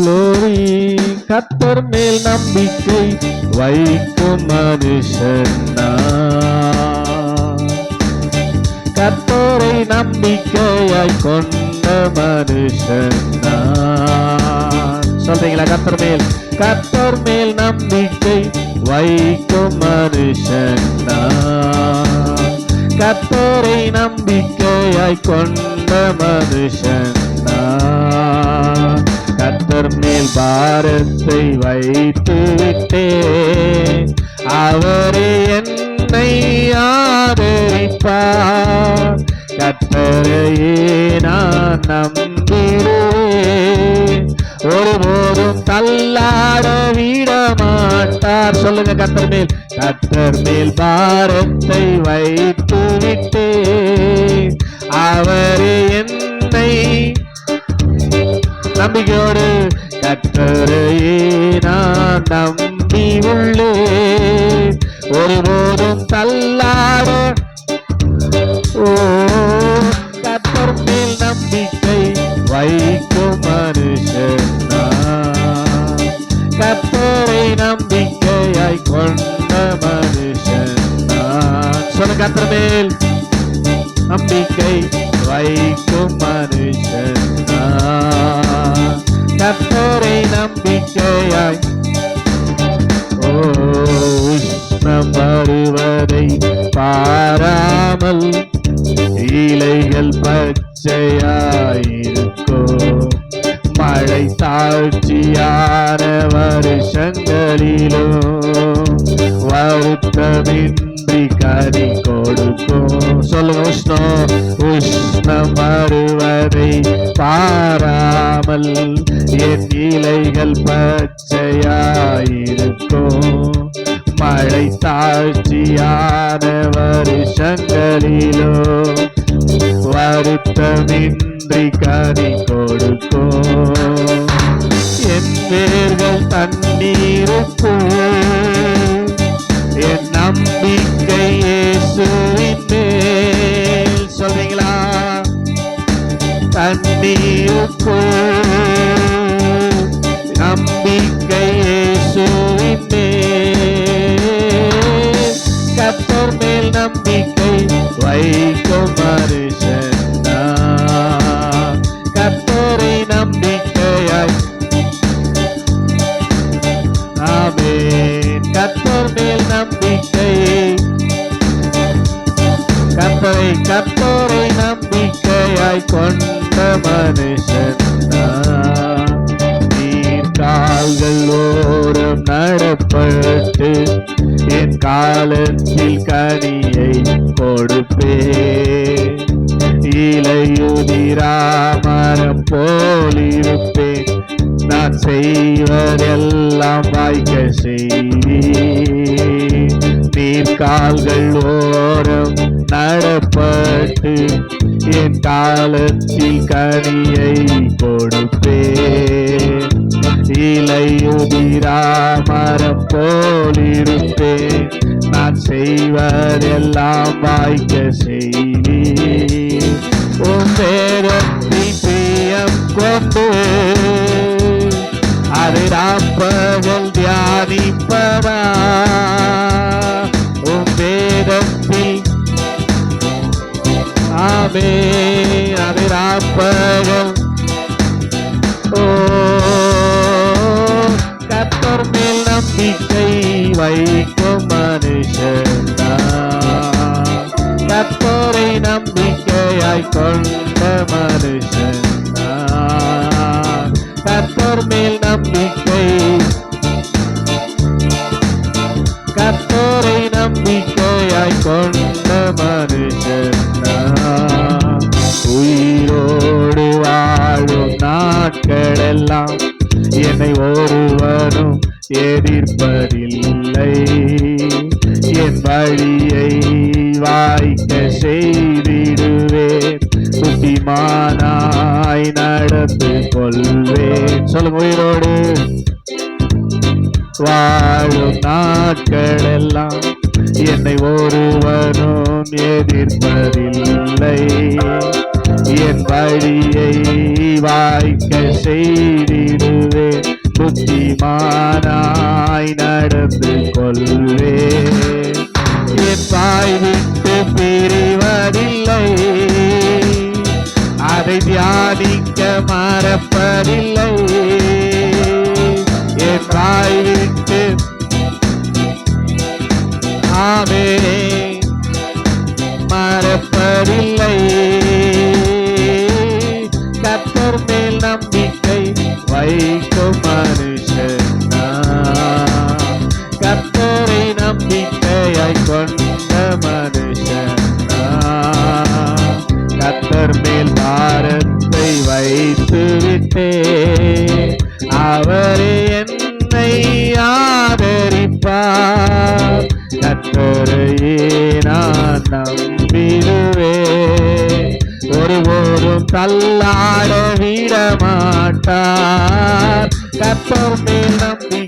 glory கத்தர் மேல் நம்பிக்கை வைக்கும் மனுஷன் நான். கத்தரை நம்பிக்கையாய் கொண்ட மனுஷன் சொல்றீங்களா கத்தர் மேல் கத்தர் மேல் நம்பிக்கை வைக்கும் மனுஷன் நான். கத்தரை நம்பிக்கையாய் கொண்ட மனுஷன் நான். மேல் பாரத்தை வைத்து விட்டேன் அவரே என்னை ஆதரிப்பார். கத்தரையே நான் நம்புகிறேன். ஒருபோதும் தள்ளாட விட மாட்டார் சொல்லுங்க கத்தர் மேல். கத்தர் மேல் பாரத்தை வைத்து விட்டேன் அவரே என்னை நம்பிக்கையோடு கத்தரையே நான் நம்பி உள்ளே ஒருபோதும் தள்ளாட ஓ கத்தர் மேல் நம்பிக்கை வைக்கும் மனுஷன் நான். கத்தரை நம்பிக்கையாய் கொண்ட மனுஷன் சொல்ல கத்தர் மேல் நம்பிக்கை வைக்கும் மனுஷன் கத்தரை நம்பிக்கையாய். ஓ உஷ்ணம் வருவதை பாராமல் இலைகள் பச்சையாயிருக்கோ மழை தாழ்ச்சியான வருஷங்களிலும் வருத்தமின்றி கனி கொடுக்கும். சொல்லுங்க உஷ்ணம் உஷ்ணம் வருவதை பாராமல் என் இலைகள் பச்சையாயிருக்கும். மழை தாழ்ச்சியான வருஷங்களிலோ வருத்தமின்றி கனி கொடுக்கும். என் வேர்கள் தண்ணீருக்கும் மனுஷன் நீர் கால்கள் ஓரம் நடப்பட்டு என் காலத்தில் கனியை கொடுப்பேன் இலையுதிராமரம் போலிருப்பேன் நான் செய்வதெல்லாம் வாய்க்க செய்வேன். நீர் கால்கள் ஓரம் நடப்பட்டு என் காலத்தில் கனியை கொடுப்பேன். இலையுதிராமரம் போலிருப்பேன். நான் செய்வதெல்லாம் வாய்க்க செய்வேன் உன் வேதத்தில் பிரியம் கொண்டு அதை ராப்பகல் தியானிப்பதா ஆமே அதை ராப்பகல் ஓ கத்தர் மேல் நம்பிக்கை வைக்கும் மனுஷன் கத்தரை நம்பிக்கையாய் கொண்ட மனுஷன் கத்தர் மேல் நம்பிக்கை. கத்தரை எதிர்ப்பதில்லை என் வழியை வாய்க்க செய்திடுவேன். புத்திமானாய் நடந்து கொள்வேன் சொல்லுங்க உயிரோடு. வாழும் நாட்களெல்லாம் என்னை ஒருவனும் எதிர்ப்பதில்லை. என் வழியை வாய்க்க செய்திடுவேன். புத்திமானாய் நடந்து கொள்வே. என் வாய் விட்டு பிரிவதில்லை. அதை தியானிக்க மறப்பதில்லை. என் வாய் விட்டு. ஆமே நம்பிடுவே நம்பிடுவேன் ஒருபோதும் தள்ளாட விட மாட்டார் கர்த்தர் மேல் நம்பி